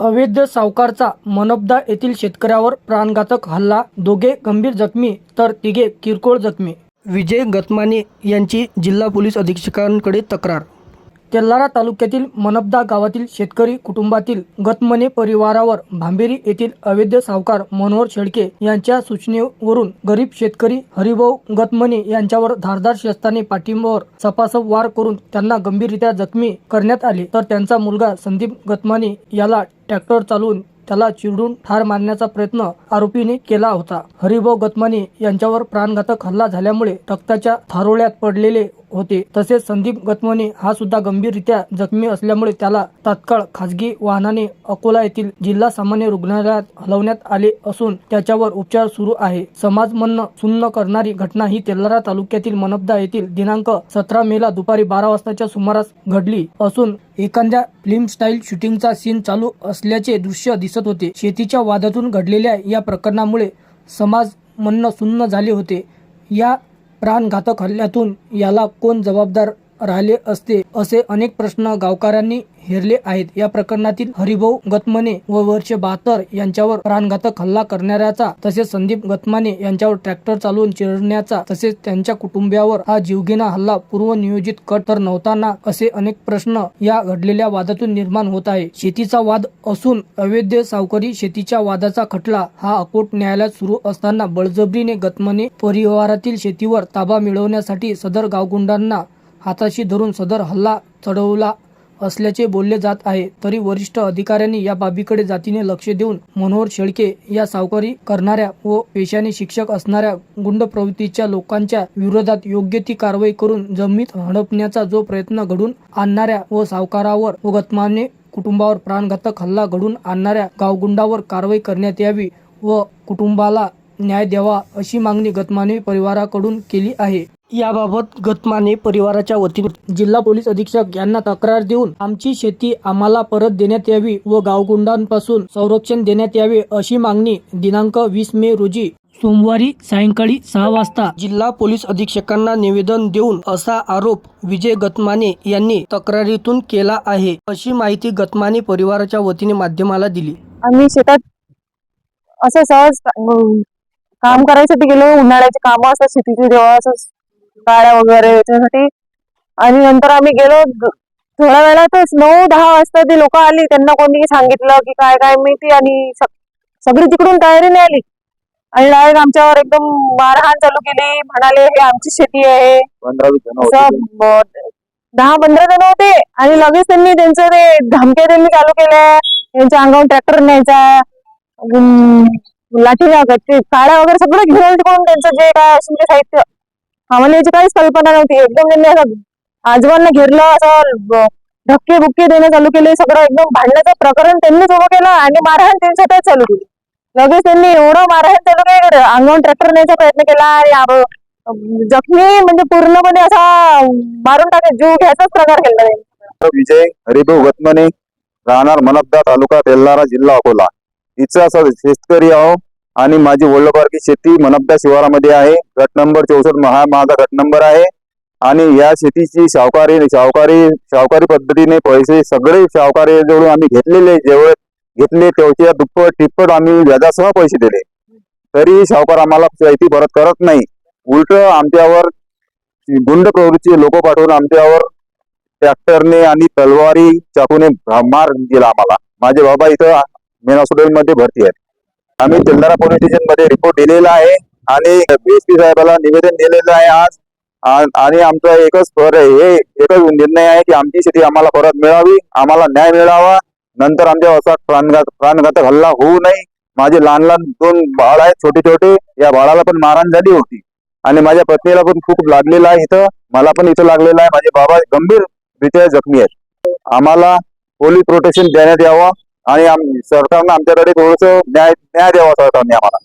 अवैध सावकारचा मनपदा येथील शेतकऱ्यावर प्राणघातक हल्ला. दोघे गंभीर जखमी तर तिघे किरकोळ जखमी. विजय गतमाने यांची जिल्हा पोलीस अधीक्षकांकडे तक्रार. तेल्लारा तालुक्यातील मनपदा गावातील शेतकरी कुटुंबातील गतमने परिवारावर भांबेरी येथील अवैध सावकार मनोहर शेळके यांच्या सूचनेवरून गरीब शेतकरी हरिभाऊ गतमने यांच्यावर धारदार शस्त्राने पाठिंबावर सपासप वार करून त्यांना गंभीररित्या जखमी करण्यात आले. तर त्यांचा मुलगा संदीप गतमाने याला ट्रॅक्टर चालवून त्याला चिरडून ठार मारण्याचा प्रयत्न आरोपीने केला होता. हरिभाऊ गतमाने यांच्यावर प्राणघातक हल्ला झाल्यामुळे रक्ताच्या थारोळ्यात पडलेले होते. तसेच संदीप गतमने हा सुद्धा गंभीररित्या जखमी असल्यामुळे त्याला तात्काळ खासगी वाहनाने अकोला येथील जिल्हा सामान्य रुग्णालयात हलवण्यात आले असून त्याच्यावर उपचार सुरू आहे. समाज म्हणणं सुन्न करणारी घटना ही तेल्लारा तालुक्यातील मनपदा येथील दिनांक सतरा मेला दुपारी बारा वाजताच्या सुमारास घडली असून एखाद्या फिल्म स्टाईल शूटिंगचा सीन चालू असल्याचे दृश्य दिसत होते. शेतीच्या वादातून घडलेल्या या प्रकरणामुळे समाज म्हणणं सुन्न झाले होते. या प्राणघातक हल्ल्यातून याला कोण जबाबदार राहिले असते असे अनेक प्रश्न गावकऱ्यांनी हेरले आहेत. या प्रकरणातील हरिभाऊ गतमने व वर्ष बहात्तर यांच्यावर प्राणघातक हल्ला करणाऱ्याचा तसेच संदीप गतमाने यांच्यावर ट्रॅक्टर चालवून चिरडण्याचा तसेच त्यांच्या कुटुंबियावर हा जीवघेणा हल्ला पूर्वनियोजित कट तर नव्हता ना असे अनेक प्रश्न या घडलेल्या वादातून निर्माण होत आहे. शेतीचा वाद असून अवैध सावकारी शेतीच्या वादाचा खटला हा अकोट न्यायालयात सुरू असताना बळजबरीने गतमने परिवारातील शेतीवर ताबा मिळवण्यासाठी सदर गावगुंडांना हाताशी धरून सदर हल्ला चढवला असल्याचे बोलले जात आहे. तरी वरिष्ठ अधिकाऱ्यांनी या बाबीकडे जातीने लक्ष देऊन मनोहर शेळके या सावकारी करणाऱ्या व पेशाने शिक्षक असणाऱ्या गुंड प्रवृत्तीच्या लोकांच्या विरोधात योग्य ती कारवाई करून जमीत हडपण्याचा जो प्रयत्न घडून आणणाऱ्या व सावकारावर व गतमाने कुटुंबावर प्राणघातक हल्ला घडून आणणाऱ्या गावगुंडावर कारवाई करण्यात यावी व कुटुंबाला न्याय द्यावा अशी मागणी गतमाने परिवाराकडून केली आहे. याबाबत गतमाने परिवाराच्या वतीने जिल्हा पोलीस अधीक्षक यांना तक्रार देऊन आमची शेती आम्हाला परत देण्यात यावी व गावगुंडांपासून संरक्षण देण्यात यावे अशी मागणी दिनांक वीस मे रोजी सोमवारी सायंकाळी सहा वाजता जिल्हा पोलीस अधीक्षकांना निवेदन देऊन असा आरोप विजय गतमाने यांनी तक्रारीतून केला आहे अशी माहिती गतमाने परिवाराच्या वतीने माध्यमाला दिली. आम्ही शेतात असं सहज काम करायसाठी गेलो उन्हाळ्याचे काम असतात शेतीचे देवा असं गाड्या वगैरे याच्यासाठी. आणि नंतर आम्ही गेलो थोड्या वेळातच नऊ दहा वाजता ते लोक आली त्यांना कोणी सांगितलं की काय काय माहिती आणि सगळी तिकडून तयारीने आली आणि डायरेक्ट आमच्यावर एकदम मारहाण चालू केली म्हणाले हे आमची शेती आहे. दहा पंधरा जण होते. आणि लगेच त्यांनी त्यांचं ते धमक्या त्यांनी चालू केल्या. त्यांच्या अंगावर ट्रॅक्टर न्यायचा. लाठी ते काड्या वगैरे सगळं घेऊन तिकडून त्यांचं जे काय असेल ते साहित्य आम्हाला म्हणजे याची काहीच कल्पना नव्हती. एकदम त्यांनी असं आजोबांना घेरलं असं धक्के बुक्के देणं चालू केले सगळं एकदम भांडण्याचं प्रकरण त्यांनीच उभं केलं आणि मारहाण त्यांच्यातच चालू केली. लगेच त्यांनी एवढं मारहाण चालू केलं अंगावर ट्रॅक्टर न्यायचा प्रयत्न केला जखमी म्हणजे पूर्णपणे असा मारून टाके जीव घ्यायचाच प्रकार केला विजय हरिभाऊ गतमने राहणार मनपदा तालुका तेल्लारा जिल्हा अकोला. इथं असं शेतकरी आहो आणि माझी वडलोबारकी शेती मनपदा शिवारामध्ये आहे. गट नंबर चौसष्ट महा माझा गट नंबर आहे. आणि या शेतीची शावकारी शावकारी शावकारी पद्धतीने पैसे सगळे शावकारी जवळून आम्ही घेतलेले जेवढे घेतले तेवढ्या दुप्पट टिप्पट आम्ही व्याजासह पैसे दिले. तरी सावकार आम्हाला शेती परत करत नाही. उलट आमच्यावर गुंड प्रवृत्तीचे लोक पाठवून आमच्यावर ट्रॅक्टरने आणि तलवारी चाकूने मार दिला आम्हाला. माझे बाबा इथं मेन हॉस्पिटलमध्ये भरती आहेत. आम्ही तेल्हारा पोलीस स्टेशनमध्ये रिपोर्ट दिलेला आहे आणि एसपी साहेबाला निवेदन दिलेलं आहे आज. आणि आमचा एकच पर आहे हे एकच निर्णय आहे की आमची शेती आम्हाला परत मिळावी आम्हाला न्याय मिळावा. नंतर आमच्या असा प्राणघात प्राणघातक हल्ला होऊ नये. माझे लहान लहान दोन बाळ आहेत छोटे छोटे या बाळाला पण मारहाण झाली होती. आणि माझ्या पत्नीला पण खूप लागलेला आहे इथं. मला पण इथं लागलेलं आहे. माझे बाबा गंभीर रित्या जखमी आहेत. आम्हाला पोलीस प्रोटेक्शन देण्यात यावं. आणि सरकारनं आमच्याकडे थोडस न्याय न्याय द्यावा सरकारने आम्हाला.